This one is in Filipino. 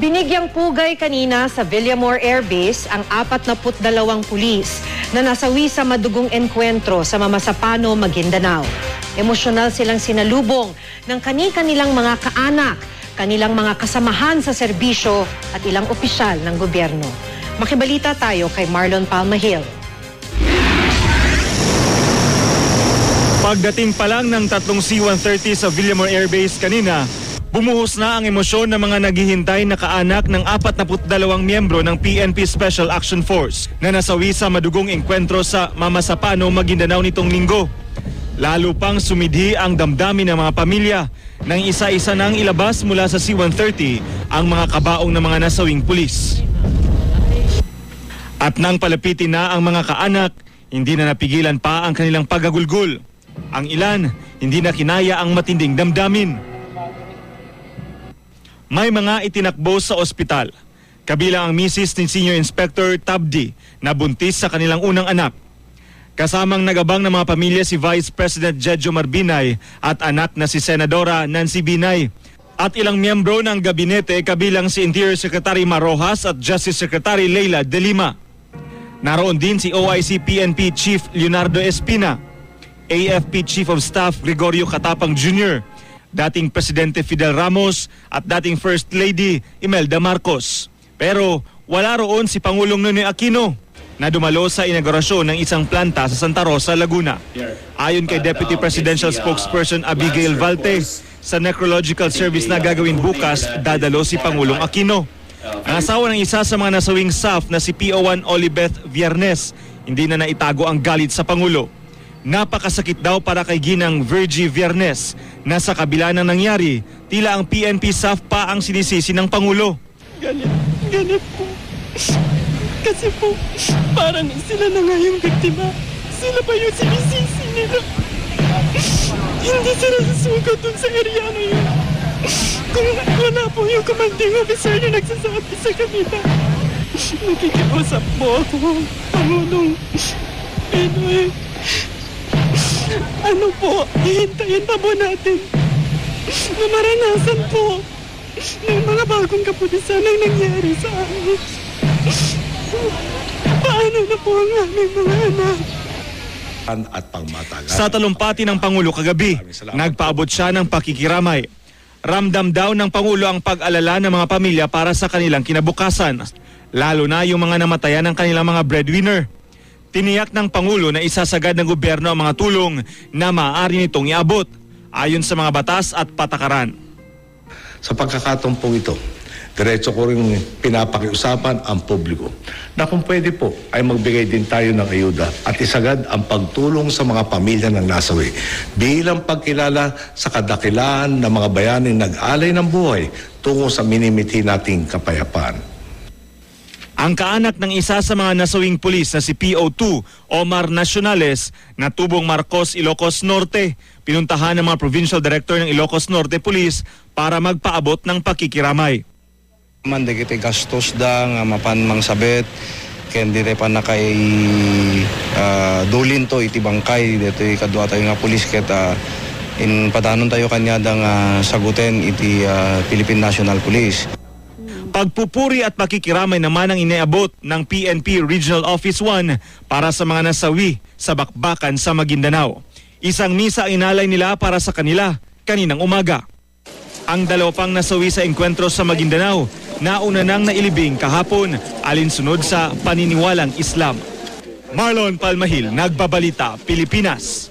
Binigyang pugay kanina sa Villamore Air Base ang 42 pulis na nasawi sa madugong enkwentro sa Mamasapano, Maguindanao. Emosyonal silang sinalubong ng kani-kanilang mga kaanak, kanilang mga kasamahan sa serbisyo at ilang opisyal ng gobyerno. Makibalita tayo kay Marlon Palmahil. Pagdating pa lang ng tatlong C-130 sa Villamore Air Base kanina, bumuhos na ang emosyon ng mga naghihintay na kaanak ng 42 miyembro ng PNP Special Action Force na nasawi sa madugong engkwentro sa Mamasapano, Maguindanao nitong linggo. Lalo pang sumidhi ang damdamin ng mga pamilya nang isa-isa nang ilabas mula sa C-130 ang mga kabaong ng mga nasawing pulis. At nang palapitin na ang mga kaanak, hindi na napigilan pa ang kanilang pagagulgol. Ang ilan, hindi na kinaya ang matinding damdamin. May mga itinakbo sa ospital. Kabilang ang misis ni Senior Inspector Tabdi na buntis sa kanilang unang anak. Kasamang nagabang ng mga pamilya si Vice President Jejo Marbinay at anak na si Senadora Nancy Binay. At ilang miyembro ng gabinete kabilang si Interior Secretary Marojas at Justice Secretary Leila De Lima. Naroon din si OIC PNP Chief Leonardo Espina, AFP Chief of Staff Gregorio Katapang Jr., dating Presidente Fidel Ramos at dating First Lady Imelda Marcos. Pero wala roon si Pangulong Nonoy Aquino na dumalo sa inaugurasyon ng isang planta sa Santa Rosa, Laguna. Ayon kay Deputy Presidential Spokesperson Abigail Valte, sa necrological service na gagawin bukas, dadalo si Pangulong Aquino. Ang asawa ng isa sa mga nasawing SAF na si PO1 Olibeth Viernes, hindi na naitago ang galit sa Pangulo. Napakasakit daw para kay Ginang Virgie Viernes na sa kabila ng nangyari, tila ang PNP SAF pa ang sinisisi ng Pangulo. Galit, galit po. Kasi po, parang sila na nga yung biktima. Sila pa yung sinisisi nila. Hindi sila susugat dun sa area na yun. Kung wala po yung commanding officer na nagsasabi sa kanila. Nakikiusap po ako, Pangulong Pinoy. Ano po, hihintayin pa po natin na maranasan po ng mga bagong kapulisan ang nangyari sa amin. Paano na po ang aming mga anak? at pangmatagal. Sa talumpati ng Pangulo kagabi, nagpaabot siya ng pakikiramay. Ramdam daw ng Pangulo ang pag-alala ng mga pamilya para sa kanilang kinabukasan, lalo na yung mga namatayan ng kanilang mga breadwinner. Tiniyak ng Pangulo na isasagad ng gobyerno ang mga tulong na maaari nitong iabot ayon sa mga batas at patakaran. Sa pagkakataon po ito, diretso ko rin pinapakiusapan ang publiko na kung pwede po ay magbigay din tayo ng ayuda at isagad ang pagtulong sa mga pamilya ng nasawi bilang pagkilala sa kadakilaan ng mga bayaning nag-alay ng buhay tungo sa minimiti nating kapayapaan. Ang kaanak ng isa sa mga nasawing pulis na si PO2, Omar Nacionales, na tubong Marcos, Ilocos Norte, pinuntahan ng mga Provincial Director ng Ilocos Norte Police para magpaabot ng pakikiramay. Man di kita gastos da nga mapan mang sabet ken dire pa na kay ah, dulin to iti bangkay dito kadwa tayo nga pulis ket ah, in padanon tayo kanya da nga saguten iti ah, Philippine National Police. Pagpupuri at pakikiramay naman ang iniabot ng PNP Regional Office 1 para sa mga nasawi sa bakbakan sa Maguindanao. Isang misa ang inalay nila para sa kanila kaninang umaga. Ang dalawa pang nasawi sa engkwentro sa Maguindanao, nauna nang nailibing kahapon alinsunod sa paniniwalang Islam. Marlon Palmahil, Nagbabalita, Pilipinas.